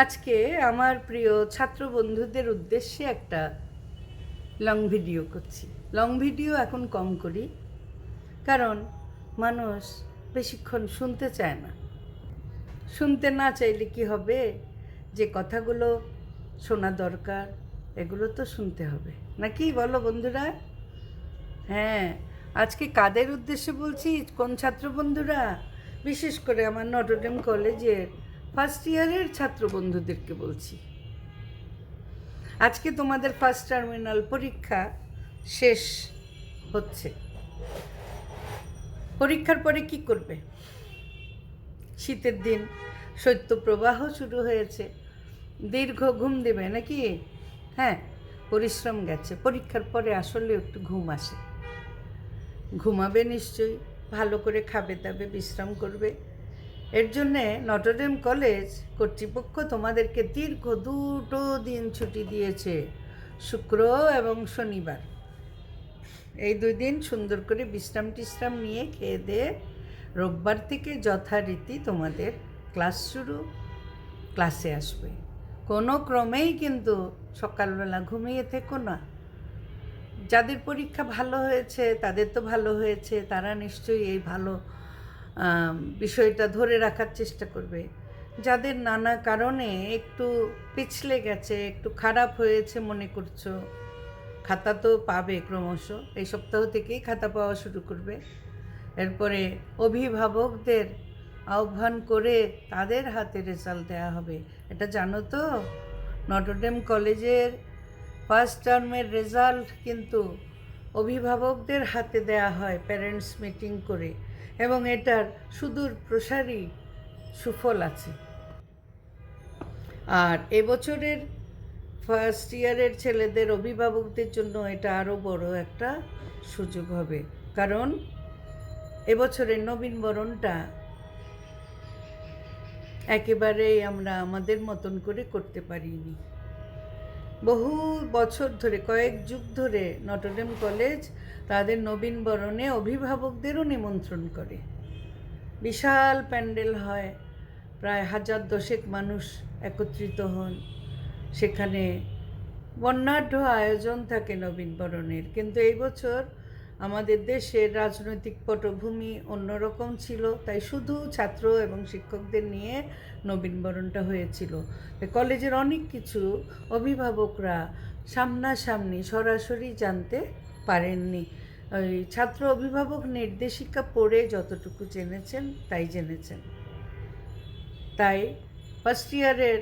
আজকে আমার প্রিয় ছাত্র বন্ধুদের উদ্দেশ্যে একটা লং ভিডিও করছি। লং ভিডিও এখন কম করি, কারণ মানুষ বেশিক্ষণ শুনতে চায় না। শুনতে না চাইলে কি হবে? যে কথাগুলো শোনা দরকার, এগুলো তো শুনতে হবে। নাকি? বলো বন্ধুরা। হ্যাঁ আজকে কাদের উদ্দেশ্যে বলছি? কোন ছাত্র বন্ধুরা বিশেষ করে আমার নটরডেম কলেজের ফার্স্ট ইয়ারের ছাত্র বন্ধুদেরকে বলছি। আজকে তোমাদের ফার্স্ট টার্মিনাল পরীক্ষা শেষ হচ্ছে। পরীক্ষার পরে কি করবে? শীতের দিন শৈত্যপ্রবাহ শুরু হয়েছে। দীর্ঘ ঘুম দেবে নাকি? হ্যাঁ পরিশ্রম গেছে। পরীক্ষার পরে আসলে একটু ঘুম আসে। ঘুমাবে নিশ্চয়ই। ভালো করে খাবে দাবে, বিশ্রাম করবে। এর জন্যে নটরডেম কলেজ কর্তৃপক্ষ তোমাদেরকে দীর্ঘ দুটো দিন ছুটি দিয়েছে, শুক্র এবং শনিবার। এই দুই দিন সুন্দর করে বিশ্রাম টিশ্রাম নিয়ে খেয়ে দিয়ে রোববার থেকে যথারীতি তোমাদের ক্লাস শুরু, ক্লাসে আসবে। কোনো ক্রমেই কিন্তু সকালবেলা ঘুমিয়ে থেকো না। যাদের পরীক্ষা ভালো হয়েছে, তাদের তো ভালো হয়েছে, তারা নিশ্চয়ই এই ভালো বিষয়টা ধরে রাখার চেষ্টা করবে। যাদের নানা কারণে একটু পিছলে গেছে, একটু খারাপ হয়েছে মনে করছ, খাতা তো পাবে ক্রমশ, এই সপ্তাহ থেকেই খাতা পাওয়া শুরু করবে। এরপরে অভিভাবকদের আহ্বান করে তাদের হাতে রেজাল্ট দেওয়া হবে। এটা জানো তো, নটরডেম কলেজের ফার্স্ট টার্মের রেজাল্ট কিন্তু অভিভাবকদের হাতে দেয়া হয় প্যারেন্টস মিটিং করে এবং এটার সুদূর প্রসারী সুফল আছে। আর এবছরের ফার্স্ট ইয়ারের ছেলেদের অভিভাবকদের জন্য এটা আরও বড় একটা সুযোগ হবে। কারণ এবছরের নবীনবরণটা একেবারেই আমরা আমাদের মতন করে করতে পারিনি। বহু বছর ধরে, কয়েক যুগ ধরে নটরডেম কলেজ তাদের নবীনবরণে অভিভাবকদেরও নিমন্ত্রণ করে। বিশাল প্যান্ডেল হয়, প্রায় হাজার দশেক মানুষ একত্রিত হন। সেখানে বর্ণাঢ্য আয়োজন থাকে নবীনবরণের কিন্তু এই বছর আমাদের দেশের রাজনৈতিক পটভূমি অন্যরকম ছিল, তাই শুধু ছাত্র এবং শিক্ষকদের নিয়ে নবীনবরণটা হয়েছিল। কলেজের অনেক কিছু অভিভাবকরা সামনাসামনি সরাসরি জানতে পারেননি। ওই ছাত্র অভিভাবক নির্দেশিকা পড়ে যতটুকু জেনেছেন, তাই জেনেছেন। তাই ফার্স্ট ইয়ারের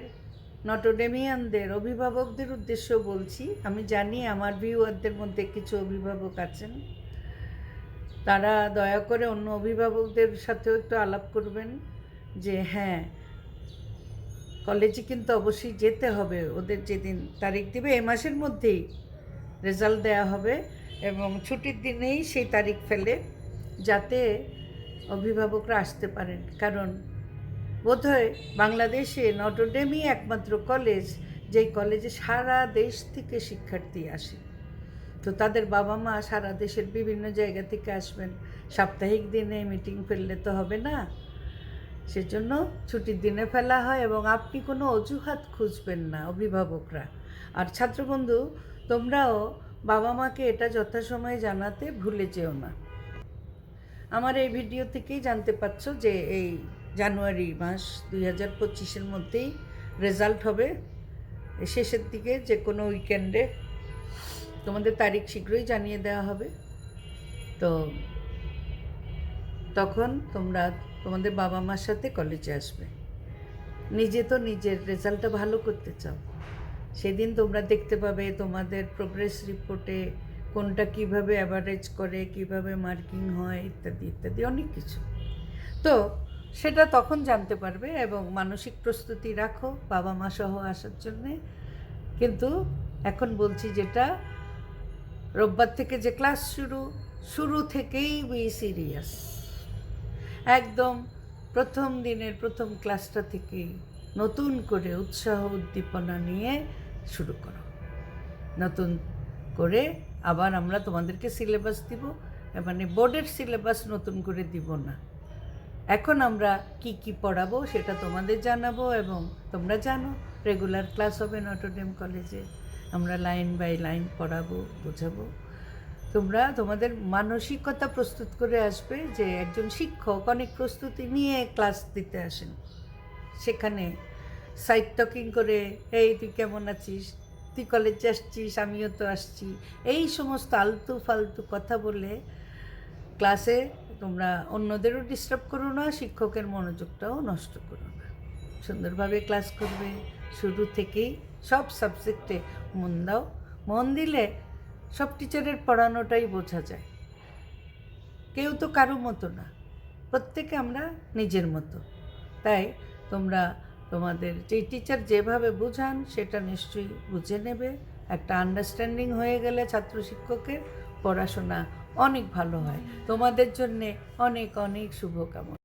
নটোডেমিয়ানদের অভিভাবকদের উদ্দেশ্য বলছি, আমি জানি আমার ভিউয়ারদের মধ্যে কিছু অভিভাবক আছেন। তারা দয়া করে অন্য অভিভাবকদের সাথেও একটু আলাপ করবেন যে হ্যাঁ কলেজে কিন্তু অবশ্যই যেতে হবে, ওদের যেদিন তারিখ দিবে এ মাসের মধ্যেই রেজাল্ট দেওয়া হবে এবং ছুটির দিনেই সেই তারিখ ফেলে যাতে অভিভাবকরা আসতে পারেন। কারণ বোধহয় বাংলাদেশে নটরডেমই একমাত্র কলেজ যেই কলেজে সারা দেশ থেকে শিক্ষার্থী আসে। তো তাদের বাবা মা সারা দেশের বিভিন্ন জায়গা থেকে আসবেন। সাপ্তাহিক দিনে মিটিং ফেললে তো হবে না। সেজন্য ছুটির দিনে ফেলা হয় এবং আপনি কোনো অজুহাত খুঁজবেন না অভিভাবকরা। আর ছাত্রবন্ধু, তোমরাও বাবা মাকে এটা যথাসময়ে জানাতে ভুলে যেও না। আমার এই ভিডিও থেকেই জানতে পারছ যে এই জানুয়ারি মাস দুই হাজার পঁচিশের মধ্যেই রেজাল্ট হবে। শেষের দিকে যে কোনো উইকেন্ডে তোমাদের তারিখ শীঘ্রই জানিয়ে দেওয়া হবে। তো তখন তোমরা তোমাদের বাবা মার সাথে কলেজে আসবে। নিজে তো নিজের রেজাল্টটা ভালো করতে চাও। সেদিন তোমরা দেখতে পাবে তোমাদের প্রোগ্রেস রিপোর্টে কোনটা কীভাবে অ্যাভারেজ করে, কীভাবে মার্কিং হয়, ইত্যাদি ইত্যাদি অনেক কিছু। তো সেটা তখন জানতে পারবে এবং মানসিক প্রস্তুতি রাখো বাবা মা সহ আসার জন্যে। কিন্তু এখন বলছি যেটা রোববার থেকে যে ক্লাস শুরু শুরু থেকেই উই সিরিয়াস। একদম প্রথম দিনের প্রথম ক্লাসটা থেকেই নতুন করে উৎসাহ উদ্দীপনা নিয়ে শুরু করো। নতুন করে আবার আমরা তোমাদেরকে সিলেবাস দিব মানে বোর্ডের সিলেবাস নতুন করে দিব না। এখন আমরা কি কি পড়াবো সেটা তোমাদের জানাব এবং তোমরা জানো, রেগুলার ক্লাস হবে নটরডেম কলেজে। আমরা লাইন বাই লাইন পড়াবো, বোঝাবো। তোমরা তোমাদের মানসিকতা প্রস্তুত করে আসবে যে একজন শিক্ষক অনেক প্রস্তুতি নিয়ে ক্লাস দিতে আসেন। সেখানে সাইড টকিং করে, এই তুই কেমন আছিস? তুই কলেজে আসছিস? আমিও তো আসছি। এই সমস্ত আলতু ফালতু কথা বলে ক্লাসে তোমরা অন্যদেরও ডিস্টার্ব করো না, শিক্ষকের মনোযোগটাও নষ্ট করো না। সুন্দরভাবে ক্লাস করবে। শুরু থেকেই সব সাবজেক্টে মন দাও। মন দিলে সব টিচারের পড়ানোটাই বোঝা যায়। কেউ তো কারও মতো না। প্রত্যেকে আমরা নিজের মতো। তাই তোমরা তোমাদের যে টিচার যেভাবে বোঝান, সেটা নিশ্চয়ই বুঝে নেবে। একটা আন্ডারস্ট্যান্ডিং হয়ে গেলে ছাত্র শিক্ষকের পড়াশোনা অনেক ভালো হয়। তোমাদের জন্যে অনেক অনেক শুভকামনা।